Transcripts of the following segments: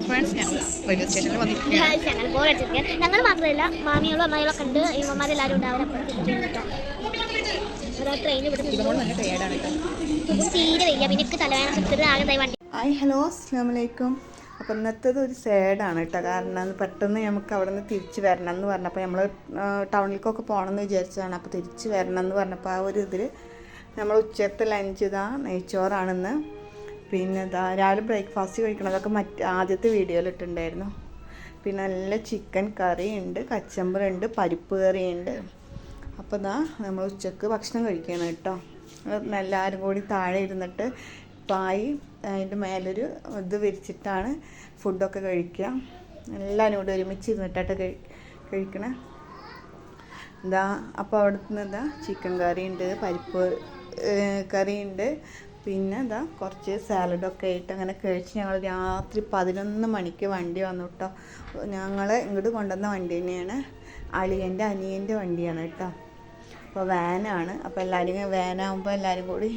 Friends ഞങ്ങൾ railway സ്റ്റേഷനിൽ വന്നിരിക്കുകയാണ് ഞങ്ങൾ ബോറടിച്ചിരിക്കുക ഞങ്ങൾ മാത്രമല്ല മാമിയോളും അമ്മായികളൊക്കെ ഉണ്ട്. ഇമ്മമാരെല്ലാവരും ഉണ്ടാവും ട്രെയിൻ ഇവിടെ ഇതുമ്പോൾ നല്ല ഇത് തീരെ വയ്യ പിന്നെ എനിക്ക് തലവേദന ആകെ വണ്ടി ഹായ് ഹലോ അസ്സാം വലൈക്കും അപ്പോൾ ഇന്നത്തേത് ഒരു സാഡാണ് കേട്ടോ. കാരണം പെട്ടെന്ന് നമുക്ക് അവിടെ നിന്ന് തിരിച്ച് വരണം എന്ന് പറഞ്ഞപ്പോൾ നമ്മൾ ടൗണിലേക്കൊക്കെ പോകണമെന്ന് വിചാരിച്ചതാണ്. അപ്പോൾ തിരിച്ച് വരണം എന്ന് പറഞ്ഞപ്പോൾ ആ ഒരു ഇതിൽ നമ്മൾ ഉച്ചത്തെ ലഞ്ച് ഇതാ നെയ്ച്ചോറാണെന്ന്. പിന്നെ ധാരാളം ബ്രേക്ക്ഫാസ്റ്റ് കഴിക്കണതൊക്കെ മറ്റ് ആദ്യത്തെ വീഡിയോയിൽ ഇട്ടിട്ടുണ്ടായിരുന്നു പിന്നെ നല്ല ചിക്കൻ കറി ഉണ്ട് കച്ചമ്പറുണ്ട് പരിപ്പ് കറി ഉണ്ട് അപ്പോൾ ഇതാ നമ്മൾ ഉച്ചയ്ക്ക് ഭക്ഷണം കഴിക്കണം കേട്ടോ. എല്ലാവരും കൂടി താഴെ ഇരുന്നിട്ട് പായി അതിന്റെ മേലൊരു ഇത് വിരിച്ചിട്ടാണ് ഫുഡൊക്കെ കഴിക്കുക. എല്ലാവരും കൂടി ഒരുമിച്ച് ഇരുന്നിട്ടായിട്ട് കഴി കഴിക്കണേ. ഇതാ അപ്പോൾ അവിടെ നിന്ന് ഇതാ ചിക്കൻ കറി ഉണ്ട് പരിപ്പ് കറി ഉണ്ട് പിന്നെ ഇതാ കുറച്ച് സാലഡൊക്കെ ആയിട്ട് അങ്ങനെ കഴിച്ച് ഞങ്ങൾ രാത്രി പതിനൊന്ന് മണിക്ക് വണ്ടി വന്നു കേട്ടോ ഞങ്ങളെ ഇങ്ങോട്ട് കൊണ്ടുവന്ന വണ്ടി തന്നെയാണ്. അളിയന്റെ അനിയന്റെ വണ്ടിയാണ് കേട്ടോ അപ്പോൾ വാനാണ്. അപ്പോൾ എല്ലാവരും വാനാകുമ്പോൾ എല്ലാവരും കൂടി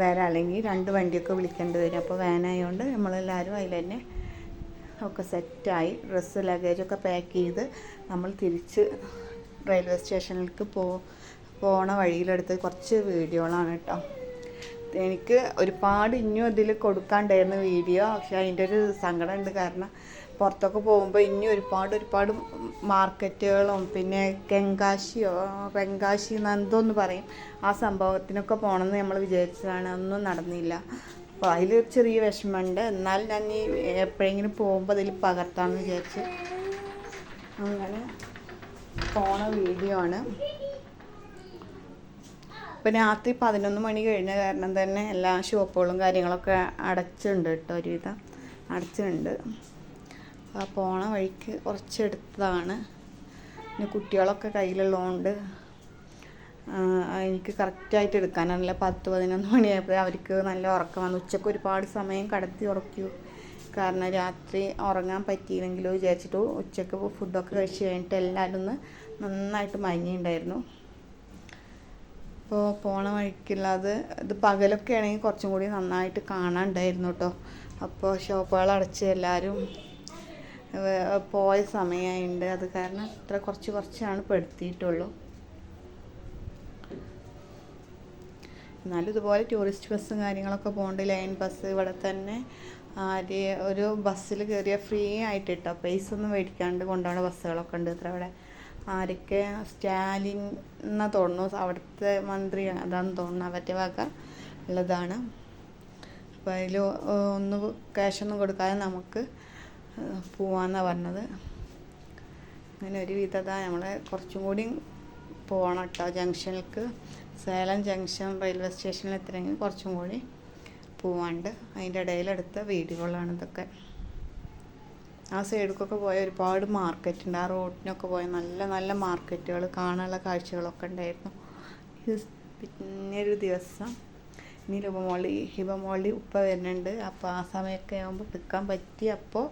വരാം. അല്ലെങ്കിൽ രണ്ട് വണ്ടിയൊക്കെ വിളിക്കേണ്ടി വരും. അപ്പോൾ വാനായതുകൊണ്ട് നമ്മളെല്ലാവരും അതിൽ തന്നെ ഒക്കെ സെറ്റായി ഡ്രസ്സ് ലഗേജൊക്കെ പാക്ക് ചെയ്ത് നമ്മൾ തിരിച്ച് റെയിൽവേ സ്റ്റേഷനിലേക്ക് പോ പോണ വഴിയിലെടുത്ത് കുറച്ച് വീഡിയോകളാണ് കേട്ടോ എനിക്ക് ഒരുപാട് ഇനിയും അതിൽ കൊടുക്കാണ്ടായിരുന്നു വീഡിയോ. പക്ഷെ അതിന്റെ ഒരു സങ്കടമുണ്ട്. കാരണം പുറത്തൊക്കെ പോകുമ്പോൾ ഇനി ഒരുപാട് ഒരുപാട് മാർക്കറ്റുകളും പിന്നെ കെങ്കാശിയോ പെങ്കാശി എന്തോന്ന് പറയും. ആ സംഭവത്തിനൊക്കെ പോകണമെന്ന് നമ്മൾ വിചാരിച്ചതാണ്. അതൊന്നും നടന്നില്ല. അപ്പോൾ അതിൽ ചെറിയ വിഷമമുണ്ട്. എന്നാൽ ഞാൻ ഈ എപ്പോഴെങ്കിലും പോകുമ്പോൾ അതിൽ പകർത്താമെന്ന് വിചാരിച്ച് അങ്ങനെ പോണ വീഡിയോ ആണ്. ഇപ്പം രാത്രി പതിനൊന്ന് മണി കഴിഞ്ഞ കാരണം തന്നെ എല്ലാ ഷോപ്പുകളും കാര്യങ്ങളൊക്കെ അടച്ചിട്ടുണ്ട് കേട്ടോ ഒരുവിധം. അടച്ചിട്ടുണ്ട്. പോണ വഴിക്ക് കുറച്ചെടുത്തതാണ്. പിന്നെ കുട്ടികളൊക്കെ കയ്യിലുള്ളതുകൊണ്ട് എനിക്ക് കറക്റ്റായിട്ട് എടുക്കാനല്ല പത്ത് പതിനൊന്ന് മണിയായപ്പോൾ അവർക്ക് നല്ല ഉറക്കം വന്നു. ഉച്ചയ്ക്ക് ഒരുപാട് സമയം കടത്തി ഉറക്കി. കാരണം രാത്രി ഉറങ്ങാൻ പറ്റിയില്ലെങ്കിലോ വിചാരിച്ചിട്ട് ഉച്ചയ്ക്ക് ഫുഡൊക്കെ കഴിച്ച് കഴിഞ്ഞിട്ട് എല്ലാവരും ഒന്ന് നന്നായിട്ട് മയങ്ങിയിട്ടുണ്ടായിരുന്നു. അപ്പോൾ പോണ വഴിക്കുള്ളത് ഇത് പകലൊക്കെ ആണെങ്കിൽ കുറച്ചും കൂടി നന്നായിട്ട് കാണാണ്ടായിരുന്നു കേട്ടോ അപ്പോൾ ഷോപ്പുകൾ അടച്ച് എല്ലാവരും പോയ സമയമായിട്ടുണ്ട് അത് കാരണം ഇത്ര കുറച്ച് കുറച്ചാണ് പെടുത്തിയിട്ടുള്ളൂ. എന്നാലും ഇതുപോലെ ടൂറിസ്റ്റ് ബസ്സും കാര്യങ്ങളൊക്കെ പോകേണ്ട ലൈൻ ബസ് ഇവിടെ തന്നെ ആര് ഒരു ബസ്സിൽ കയറിയ ഫ്രീ ആയിട്ട് കേട്ടോ പൈസ ഒന്നും മേടിക്കാണ്ട് കൊണ്ടുപോകുന്ന ബസ്സുകളൊക്കെ ഉണ്ട് ഇത്ര അവിടെ ആരൊക്കെ സ്റ്റാലിൻ എന്നാ തോന്നുന്നു. അവിടുത്തെ മന്ത്രി അതാന്ന് തോന്നുന്നു. അവരുടെ വക ഉള്ളതാണ്. അപ്പോൾ അതിൽ ഒന്ന് ക്യാഷൊന്നും കൊടുക്കാതെ നമുക്ക് പോവാന്നാണ് പറഞ്ഞത്. അങ്ങനെ ഒരു വിധത നമ്മളെ കുറച്ചും കൂടി പോകണം കേട്ടോ ജംഗ്ഷനിലേക്ക് സേലം ജംഗ്ഷൻ റെയിൽവേ സ്റ്റേഷനിൽ എത്തണമെങ്കിൽ കുറച്ചും കൂടി പോവാണ്ട്. അതിന്റെ ഇടയിലെടുത്ത വീഡിയോകളാണ് ഇതൊക്കെ. ആ സൈഡിലേക്കൊക്കെ പോയ ഒരുപാട് മാർക്കറ്റ് ഉണ്ട് ആ റോഡിനൊക്കെ പോയ നല്ല നല്ല മാർക്കറ്റുകൾ കാണാനുള്ള കാഴ്ചകളൊക്കെ ഉണ്ടായിരുന്നു. പിന്നൊരു ദിവസം ഇനി രൂപമോളി ഹിബമോളി ഉപ്പ വരുന്നുണ്ട്. അപ്പോൾ ആ സമയമൊക്കെ ആകുമ്പോൾ എടുക്കാൻ പറ്റി. അപ്പോൾ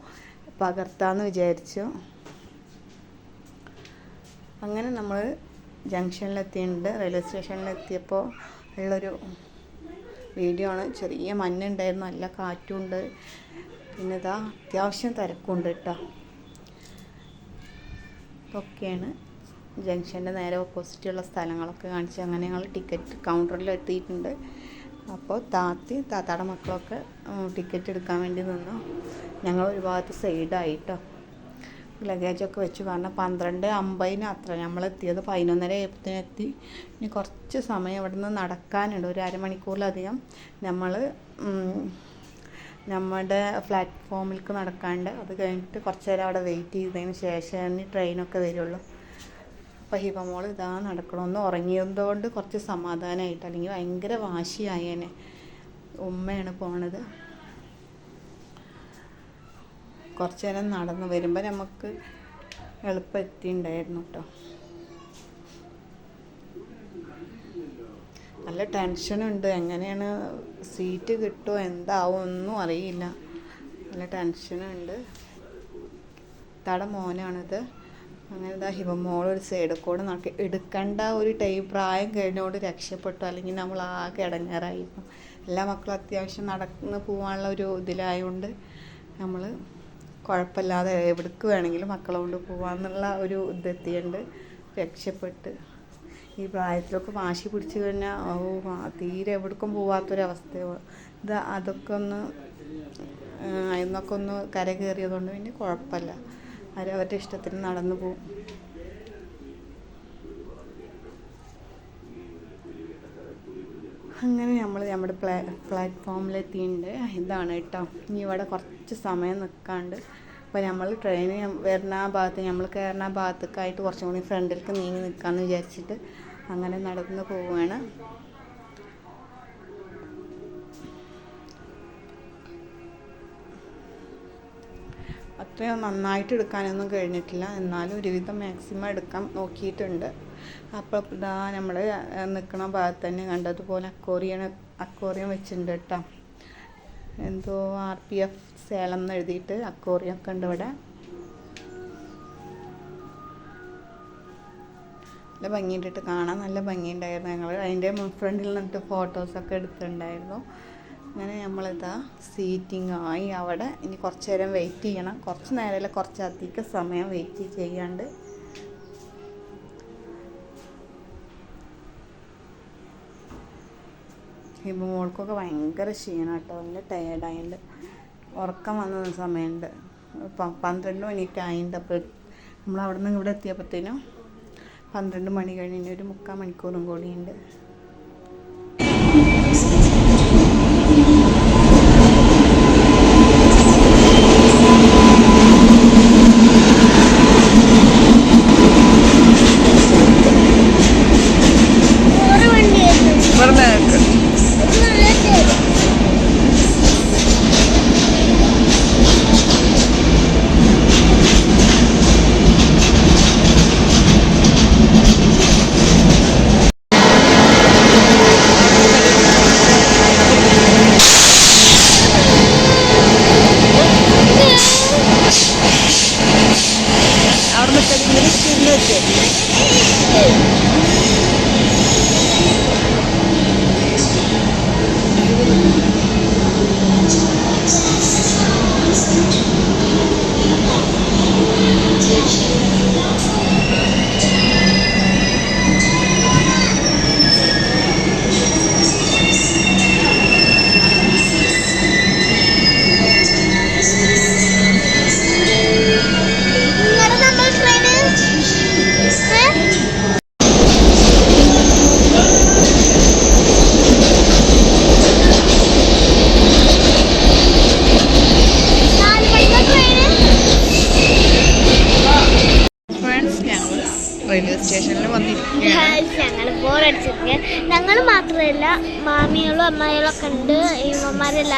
പകർത്താമെന്ന് വിചാരിച്ചു. അങ്ങനെ നമ്മൾ ജംഗ്ഷനിലെത്തിയിട്ടുണ്ട്. റെയിൽവേ സ്റ്റേഷനിലെത്തിയപ്പോൾ ഉള്ളൊരു വീഡിയോ ആണ്. ചെറിയ മഞ്ഞുണ്ടായിരുന്നു. നല്ല കാറ്റുണ്ട്. പിന്നെ ഇതാ അത്യാവശ്യം തിരക്കുണ്ട് കേട്ടോ ഇതൊക്കെയാണ് ജംഗ്ഷന്റെ നേരെ ഓപ്പോസിറ്റുള്ള സ്ഥലങ്ങളൊക്കെ കാണിച്ച് അങ്ങനെ ഞങ്ങൾ ടിക്കറ്റ് കൗണ്ടറിൽ എത്തിയിട്ടുണ്ട്. അപ്പോൾ താത്തി താത്താടെ മക്കളൊക്കെ ടിക്കറ്റ് എടുക്കാൻ വേണ്ടി നിന്നു. ഞങ്ങൾ ഒരു ഭാഗത്ത് സൈഡായി കേട്ടോ ലഗേജൊക്കെ വെച്ചു. കാരണം പന്ത്രണ്ട് അമ്പതിന് അത്ര. നമ്മൾ എത്തിയത് പതിനൊന്നര ആയപ്പത്തിന് എത്തി. ഇനി കുറച്ച് സമയം ഇവിടെ നിന്ന് നടക്കാനുണ്ട്. ഒരു അരമണിക്കൂറിലധികം നമ്മൾ നമ്മുടെ പ്ലാറ്റ്ഫോമിലേക്ക് നടക്കാണ്ട് അത് കഴിഞ്ഞിട്ട് കുറച്ച് നേരം അവിടെ വെയിറ്റ് ചെയ്തതിന് ശേഷമേ ട്രെയിനൊക്കെ വരുള്ളൂ. അപ്പോൾ ഹിബമോൾ ഇതാ നടക്കണമെന്ന് ഉറങ്ങിയതുകൊണ്ട് കുറച്ച് സമാധാനമായിട്ട് അല്ലെങ്കിൽ ഭയങ്കര വാശിയായേനെ. ഉമ്മയാണ് പോണത്. കുറച്ച് നേരം നടന്ന് വരുമ്പോൾ നമുക്ക് എളുപ്പം എത്തിയിട്ടുണ്ടായിരുന്നു കേട്ടോ നല്ല ടെൻഷനുണ്ട്. എങ്ങനെയാണ് സീറ്റ് കിട്ടുമോ എന്താവും? ഒന്നും അറിയില്ല. നല്ല ടെൻഷനുണ്ട്. തട മോനാണിത്. അങ്ങനെ ഇതാ ഹിമമോൾ ഒരു സൈഡിൽ കൂടെ നടക്കുക എടുക്കേണ്ട ഒരു ടൈം പ്രായം കഴിഞ്ഞോട് രക്ഷപ്പെട്ടു. അല്ലെങ്കിൽ നമ്മൾ ആകെ ഇടങ്ങേറായിരുന്നു എല്ലാ മക്കളും അത്യാവശ്യം നടന്ന് പോകാനുള്ള ഒരു ഇതിലായതുകൊണ്ട് നമ്മൾ കുഴപ്പമില്ലാതെ എവിടേക്ക് വേണമെങ്കിലും മക്കളെ കൊണ്ട് പോകാമെന്നുള്ള ഒരു ഇതെത്തിയുണ്ട് രക്ഷപ്പെട്ട്. ഈ പ്രായത്തിലൊക്കെ വാശി പിടിച്ചു കഴിഞ്ഞാൽ ഓ തീരെ എവിടേക്കും പോവാത്തൊരവസ്ഥ ഇത് അതൊക്കെ ഒന്ന് അതിന്നൊക്കെ ഒന്ന് കര കയറിയതുകൊണ്ട് പിന്നെ കുഴപ്പമില്ല അവരവരുടെ ഇഷ്ടത്തിന് നടന്നു പോകും അങ്ങനെ നമ്മൾ നമ്മുടെ പ്ലാ പ്ലാറ്റ്ഫോമിലെത്തിയിട്ടുണ്ട് ഇതാണ് കേട്ടോ. ഇനി ഇവിടെ കുറച്ച് സമയം നിൽക്കാണ്ട് അപ്പോൾ നമ്മൾ ട്രെയിൻ വരുന്ന ആ ഭാഗത്ത് നമ്മൾ കയറുന്ന ആ ഭാഗത്തേക്കായിട്ട് കുറച്ചും കൂടി ഫ്രണ്ടിലേക്ക് നീങ്ങി നിൽക്കാമെന്ന് വിചാരിച്ചിട്ട് അങ്ങനെ നടന്നു പോവുകയാണ് അത്രയും നന്നായിട്ട് എടുക്കാനൊന്നും കഴിഞ്ഞിട്ടില്ല. എന്നാലും ഒരുവിധം മാക്സിമം എടുക്കാൻ നോക്കിയിട്ടുണ്ട്. അപ്പോൾ ഇതാ നമ്മൾ നിൽക്കുന്ന ഭാഗത്ത് തന്നെ കണ്ടതുപോലെ അക്കോറിയൻ അക്കോറിയം വെച്ചിട്ടുണ്ട് കേട്ടോ. എന്തോ ആർ പി എഫ് സേലം എന്ന് എഴുതിയിട്ട് അക്കോറിയം ഒക്കെ ഉണ്ട് ഇവിടെ. നല്ല ഭംഗിയിട്ടിട്ട് കാണാൻ നല്ല ഭംഗിയുണ്ടായിരുന്നു. ഞങ്ങൾ അതിന്റെ ഫ്രണ്ടിൽ നിന്നിട്ട് ഫോട്ടോസൊക്കെ എടുത്തിട്ടുണ്ടായിരുന്നു. അങ്ങനെ നമ്മളിതാ സീറ്റിംഗ് ആയി. അവിടെ ഇനി കുറച്ച് നേരം വെയിറ്റ് ചെയ്യണം. കുറച്ച് നേരമല്ല കുറച്ച് അധിക സമയം വെയിറ്റ് ചെയ്യാണ്ട്. ഇപ്പോൾ മോൾക്കൊക്കെ ഭയങ്കര ക്ഷീണം കേട്ടോ നല്ല ടയേർഡായുണ്ട് ഉറക്കം വന്ന സമയമുണ്ട്. പന്ത്രണ്ട് മണിയൊക്കെ ആയിട്ടുണ്ട് അപ്പോൾ നമ്മൾ അവിടെ നിന്ന് ഇവിടെ എത്തിയപ്പോഴത്തേനും പന്ത്രണ്ട് മണി കഴിഞ്ഞ് ഒരു മുക്കാൽ മണിക്കൂറും കൂടിയുണ്ട്. സ്പീഡിൽ വെച്ചേ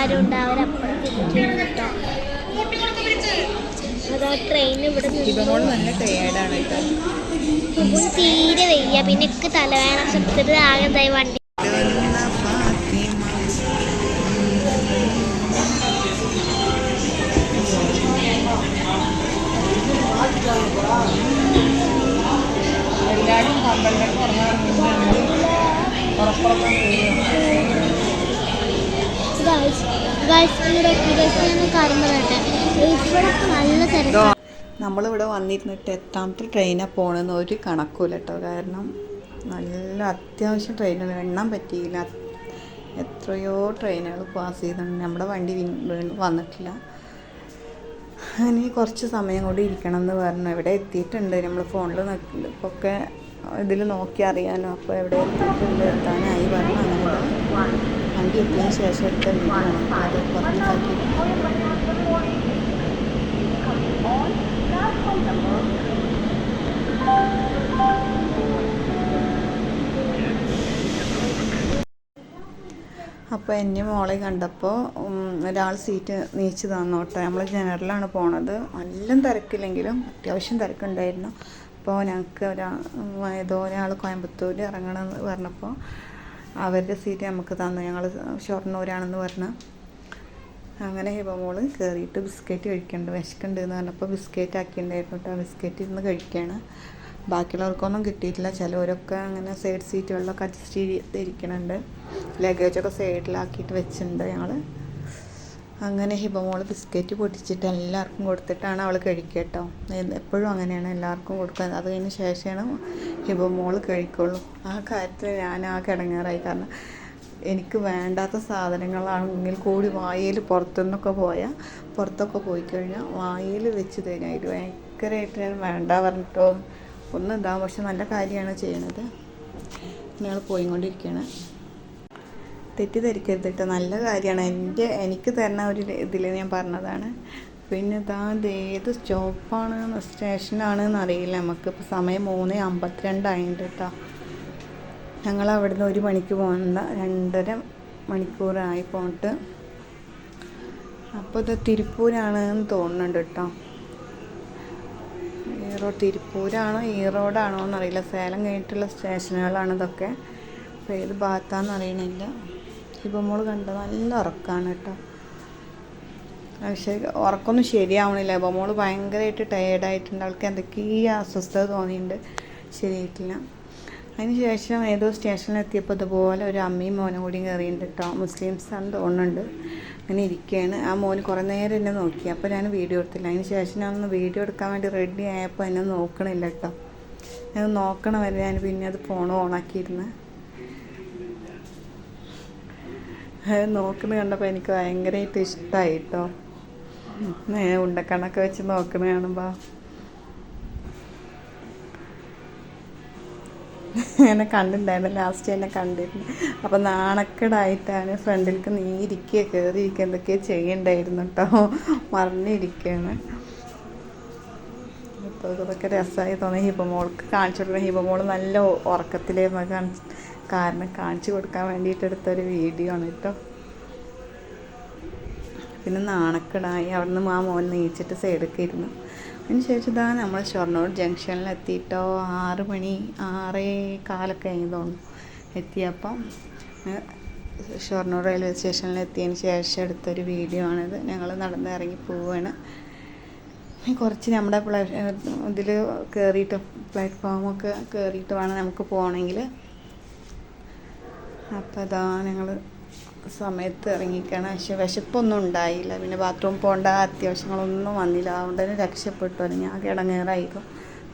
ഇമ്മമാരെല്ലാവരും ഉണ്ട് അവരപ്പുറത്ത് ട്രെയിൻ ഇവിടെ തീരെ വയ്യ. പിന്നെ തലവേണ ശബ്ദത്തിൽ ആകെ വണ്ടി നല്ല നമ്മളിവിടെ വന്നിരുന്നിട്ട് എത്താമത്തെ ട്രെയിനാണ് പോകണമെന്ന് ഒരു കണക്കൂല കേട്ടോ. കാരണം നല്ല അത്യാവശ്യം ട്രെയിനുകൾ എണ്ണാൻ പറ്റിയില്ല. എത്രയോ ട്രെയിനുകൾ പാസ് ചെയ്തിട്ടുണ്ട്. നമ്മുടെ വണ്ടി വന്നിട്ടില്ല. ഇനി കുറച്ച് സമയം കൂടി ഇരിക്കണം എന്ന് പറഞ്ഞു. ഇവിടെ എത്തിയിട്ടുണ്ട്? നമ്മൾ ഫോണിൽ ഒക്കെ ഇതിൽ നോക്കി അറിയാനോ? അപ്പോൾ എവിടെ എത്തിയിട്ടുണ്ട്? എത്താനായി പറഞ്ഞു ശേഷം എടുത്ത വീഡിയോ ആണ് അത് പുറത്തേക്കാക്കി അപ്പോൾ എന്നെ മോളെ കണ്ടപ്പോൾ ഒരാൾ സീറ്റ് നീച്ച് തന്നോട്ടെ. നമ്മൾ ജനറലാണ് പോണത്. നല്ല തിരക്കില്ലെങ്കിലും അത്യാവശ്യം തിരക്കുണ്ടായിരുന്നു. അപ്പോൾ ഞങ്ങൾക്ക് ഒരാ ഏതോ ഒരാൾ കോയമ്പത്തൂർ ഇറങ്ങണമെന്ന് പറഞ്ഞപ്പോൾ അവരുടെ സീറ്റ് നമുക്ക് തന്നു. ഞങ്ങൾ ഷൊർണൂരാണെന്ന് പറഞ്ഞ്. അങ്ങനെ ഹിബമോൾ കയറിയിട്ട് ബിസ്ക്കറ്റ് കഴിക്കുന്നുണ്ട് വിശക്കുന്നുണ്ട് എന്ന് പറഞ്ഞപ്പോൾ ബിസ്ക്കറ്റ് ആക്കിയിട്ടുണ്ടായിരുന്നു കേട്ടോ. ബിസ്ക്കറ്റ് ഇരുന്ന് കഴിക്കുകയാണ് ബാക്കിയുള്ളവർക്കൊന്നും കിട്ടിയിട്ടില്ല. ചിലവരൊക്കെ അങ്ങനെ സൈഡ് സീറ്റുകളിലൊക്കെ അഡ്ജസ്റ്റ് ചെയ്തിരിക്കുന്നുണ്ട് ലഗേജൊക്കെ സൈഡിലാക്കിയിട്ട് വെച്ചിട്ടുണ്ട് ഞങ്ങൾ അങ്ങനെ ഹിബമോൾ ബിസ്ക്കറ്റ് പൊട്ടിച്ചിട്ട് എല്ലാവർക്കും കൊടുത്തിട്ടാണ് അവൾ കഴിക്കുക കേട്ടോ എപ്പോഴും അങ്ങനെയാണ് എല്ലാവർക്കും കൊടുക്കുക അത് കഴിഞ്ഞ ശേഷമാണ് ഹിബമോൾ കഴിക്കുള്ളൂ. ആ കാര്യത്തിൽ ഞാൻ ആ കിടങ്ങാറായി കാരണം എനിക്ക് വേണ്ടാത്ത സാധനങ്ങളാണെങ്കിൽ കൂടി വായിൽ പുറത്തുനിന്നൊക്കെ പോയാൽ പുറത്തൊക്കെ പോയി കഴിഞ്ഞാൽ വായിൽ വെച്ച് തരാം ഇത് ഭയങ്കരമായിട്ട് ഞാൻ വേണ്ട പറഞ്ഞിട്ടോ. ഒന്നും ഇതാവും പക്ഷെ നല്ല കാര്യമാണ് ചെയ്യണത്. ഞങ്ങൾ പോയിക്കൊണ്ടിരിക്കുകയാണ് തെറ്റിദ്ധരിക്കരുത് കേട്ടോ നല്ല കാര്യമാണ്. എന്റെ എനിക്ക് തരുന്ന ഒരു ഇതിൽ ഞാൻ പറഞ്ഞതാണ്. പിന്നെ ഇതാ ഏത് സ്റ്റോപ്പാണ് സ്റ്റേഷനാണ് അറിയില്ല നമുക്ക് ഇപ്പോൾ സമയം മൂന്ന് അമ്പത്തിരണ്ടായിട്ടുണ്ട് കേട്ടോ. ഞങ്ങൾ അവിടുന്ന് ഒരു മണിക്ക് പോകുന്ന രണ്ടര മണിക്കൂറായി പോയിട്ട്. അപ്പോൾ ഇത് തിരുപ്പൂരാണ് എന്ന് തോന്നുന്നുണ്ട് കേട്ടോ. ഈറോ തിരുപ്പൂരാണോ ഈറോഡാണോ എന്നറിയില്ല. സേലം കഴിഞ്ഞിട്ടുള്ള സ്റ്റേഷനുകളാണ് ഇതൊക്കെ. അപ്പോൾ ഏത് ഭാഗത്താണെന്ന് അറിയണില്ല. ഇപ്പം മോൾ കണ്ടത് നല്ല ഉറക്കമാണ് കേട്ടോ. പക്ഷേ ഉറക്കമൊന്നും ശരിയാവണില്ല. ഇപ്പം മോൾ ഭയങ്കരമായിട്ട് ടയേർഡായിട്ടുണ്ട് അവൾക്ക് എന്തൊക്കെയോ അസ്വസ്ഥത തോന്നിയിട്ടുണ്ട് ശരിയായിട്ടില്ല. അതിന് ശേഷം ഏതോ സ്റ്റേഷനിൽ എത്തിയപ്പോൾ ഇതുപോലെ ഒരു അമ്മയും മോനും കൂടി കയറിയിട്ടുണ്ട് കേട്ടോ. ആണ് തോന്നുന്നുണ്ട്. അങ്ങനെ ഇരിക്കുകയാണ് ആ മോന് കുറേ നേരം എന്നെ നോക്കി. അപ്പോൾ ഞാൻ വീഡിയോ എടുത്തില്ല. അതിന് ശേഷം ഞാൻ ഒന്ന് വീഡിയോ എടുക്കാൻ വേണ്ടി റെഡി ആയപ്പോൾ എന്നെ നോക്കണില്ല കേട്ടോ. ഞാൻ നോക്കണ വരെ ഞാൻ പിന്നെ അത് ഫോൺ ഓണാക്കിയിരുന്നു അത് നോക്കുന്നത് കണ്ടപ്പോൾ എനിക്ക് ഭയങ്കരമായിട്ട് ഇഷ്ടമായി കേട്ടോ ഉണ്ടക്കണ്ണൊക്കെ വെച്ച് നോക്കുന്നത് കാണുമ്പോൾ എന്നെ കണ്ടിട്ടുണ്ടായിരുന്നു. ലാസ്റ്റ് എന്നെ കണ്ടിരുന്നു. അപ്പം നാണക്കേടായിട്ടാണ് ഫ്രണ്ടിലേക്ക് നീ ഇരിക്കുക കയറി ഇരിക്കുക എന്തൊക്കെയോ ചെയ്യണ്ടായിരുന്നു കേട്ടോ മറിഞ്ഞിരിക്കുകയാണ് ഇപ്പോൾ ഇതൊക്കെ രസമായി തോന്നി. ഹിബമോൾക്ക് കാണിച്ചു കൊടുക്കണം. ഹിബമോൾ നല്ല ഉറക്കത്തിലായിരുന്നു. കാണിച്ച് കാരണം കാണിച്ചു കൊടുക്കാൻ വേണ്ടിയിട്ട് എടുത്തൊരു വീഡിയോ ആണ് കേട്ടോ പിന്നെ നാണക്കടായി അവിടുന്ന് ആ മോൻ നീച്ചിട്ട് സൈഡൊക്കെ ഇരുന്നു. അതിന് ശേഷം ഇതാ നമ്മൾ ഷൊർണൂർ ജംഗ്ഷനിൽ എത്തിയിട്ടോ ആറ് മണി ആറേ കാലൊക്കെ കഴിഞ്ഞ് തോന്നുന്നു എത്തിയപ്പം. ഷൊർണൂർ റെയിൽവേ സ്റ്റേഷനിൽ എത്തിയതിന് ശേഷം എടുത്തൊരു വീഡിയോ ആണിത്. ഞങ്ങൾ നടന്ന് ഇറങ്ങി പോവുകയാണ് കുറച്ച് നമ്മുടെ പ്ലാ ഇതിൽ കയറിയിട്ട് പ്ലാറ്റ്ഫോമൊക്കെ കയറിയിട്ട് വേണം നമുക്ക് പോകണമെങ്കിൽ അപ്പോൾ അതാ ഞങ്ങൾ സമയത്ത് ഇറങ്ങിക്കാണ്. പക്ഷെ വിശപ്പൊന്നും ഉണ്ടായില്ല. പിന്നെ ബാത്റൂം പോകേണ്ട അത്യാവശ്യങ്ങളൊന്നും വന്നില്ല. അതുകൊണ്ട് തന്നെ രക്ഷപ്പെട്ടു. അല്ലെങ്കിൽ ആ കിടങ്ങേറായിരുന്നു.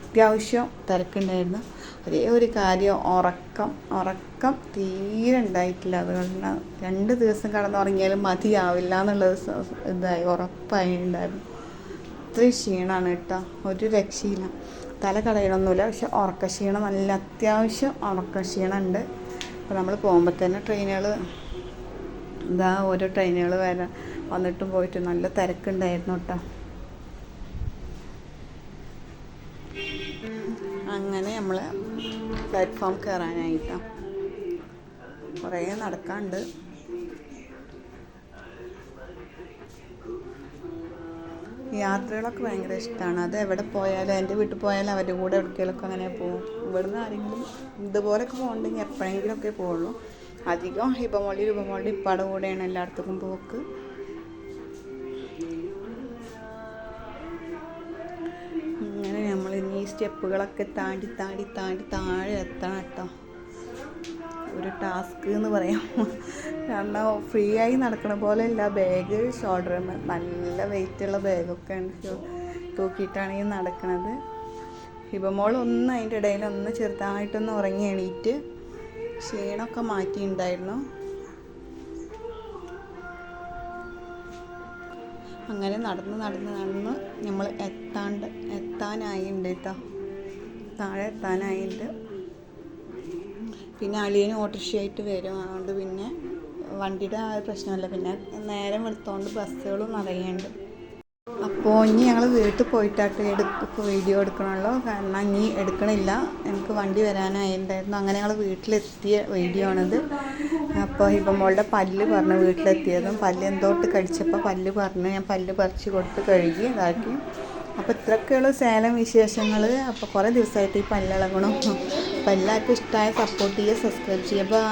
അത്യാവശ്യം തിരക്കുണ്ടായിരുന്നു. ഒരേ ഒരു കാര്യം ഉറക്കം ഉറക്കം തീരെ ഉണ്ടായിട്ടില്ല. അതുകൊണ്ട് രണ്ട് ദിവസം കടന്നുറങ്ങിയാലും മതിയാവില്ല എന്നുള്ളത് ഇതായി. ഉറപ്പായി ഉണ്ടായിരുന്നു. അത്രയും ക്ഷീണമാണ് കേട്ടോ. ഒരു രക്ഷയില്ല. തല കളയണമൊന്നുമില്ല പക്ഷെ ഉറക്കക്ഷീണം നല്ല അത്യാവശ്യം ഉറക്ക ക്ഷീണമുണ്ട് അപ്പോൾ നമ്മൾ പോകുമ്പോൾ തന്നെ ട്രെയിനുകൾ ഇതാ ഓരോ ട്രെയിനുകൾ വരാൻ വന്നിട്ടും പോയിട്ട് നല്ല തിരക്കുണ്ടായിരുന്നു കേട്ടോ അങ്ങനെ നമ്മൾ പ്ലാറ്റ്ഫോം കയറാനായിട്ടോ കുറേ നടക്കാണ്ട്. യാത്രകളൊക്കെ ഭയങ്കര ഇഷ്ടമാണ് അത് എവിടെ പോയാലും എന്റെ വീട്ടിൽ പോയാലും അവരുടെ കൂടെ എവിടേക്കെങ്കിലുമൊക്കെ അങ്ങനെ പോകും. ഇവിടുന്ന് ആരെങ്കിലും ഇതുപോലൊക്കെ പോകണമെങ്കിൽ എപ്പോഴെങ്കിലുമൊക്കെ പോകുള്ളൂ അധികം ഹിബമോളി രൂപമോളി ഇപ്പാടെ കൂടെയാണ് എല്ലായിടത്തേക്കും പോക്ക്. അങ്ങനെ നമ്മൾ ഇനി ഈ സ്റ്റെപ്പുകളൊക്കെ താണ്ടി താണ്ടി താണ്ടി താഴെ എത്തണം കേട്ടോ. ഒരു ടാസ്ക് എന്ന് പറയാം. കാരണം ഫ്രീ ആയി നടക്കണ പോലെ ഇല്ല ബാഗ് ഷോൾഡർ നല്ല വെയിറ്റുള്ള ബാഗൊക്കെ തൂക്കിയിട്ടാണ് നടക്കണത്. ഹിബമോൾ ഒന്ന് അതിന്റെ ഇടയിൽ ഒന്ന് ചെറുതായിട്ടൊന്ന് ഉറങ്ങി എണീറ്റ് ക്ഷീണമൊക്കെ മാറ്റിയിട്ടുണ്ടായിരുന്നു. അങ്ങനെ നടന്ന് നടന്ന് നടന്ന് നമ്മൾ എത്താണ്ട് എത്താനായി കേട്ടോ താഴെ എത്താനായിട്ടുണ്ട് പിന്നെ അളിയന് ഓട്ടോറിക്ഷയായിട്ട് വരും. അതുകൊണ്ട് പിന്നെ വണ്ടിയുടെ ആ പ്രശ്നമല്ല. പിന്നെ നേരം വെളുത്തോണ്ട് ബസ്സുകളും നിറയുണ്ട് അപ്പോൾ ഇനി ഞങ്ങൾ വീട്ടിൽ പോയിട്ടാട്ട് എടുക്ക വീഡിയോ എടുക്കണമല്ലോ കാരണം ഇനി എടുക്കണില്ല. എനിക്ക് വണ്ടി വരാനായിട്ടുണ്ടായിരുന്നു അങ്ങനെ ഞങ്ങൾ വീട്ടിലെത്തിയ വീഡിയോ ആണിത് അപ്പോൾ ഹിബമോളുടെ മോളുടെ പല്ല് പറഞ്ഞ് വീട്ടിലെത്തിയതും പല്ല് എന്തോട്ട് കടിച്ചപ്പോൾ പല്ല് പറഞ്ഞ് ഞാൻ പല്ല് പറിച്ച് കൊടുത്ത് കഴുകി ഇതാക്കി. അപ്പോൾ ഇത്രയൊക്കെയുള്ള സേലം വിശേഷങ്ങൾ അപ്പോൾ കുറേ ദിവസമായിട്ട് ഈ പല്ലിളകണം അപ്പോൾ എല്ലാവർക്കും ഇഷ്ടമായ സപ്പോർട്ട് ചെയ്യുക സബ്സ്ക്രൈബ് ചെയ്യുക അപ്പോൾ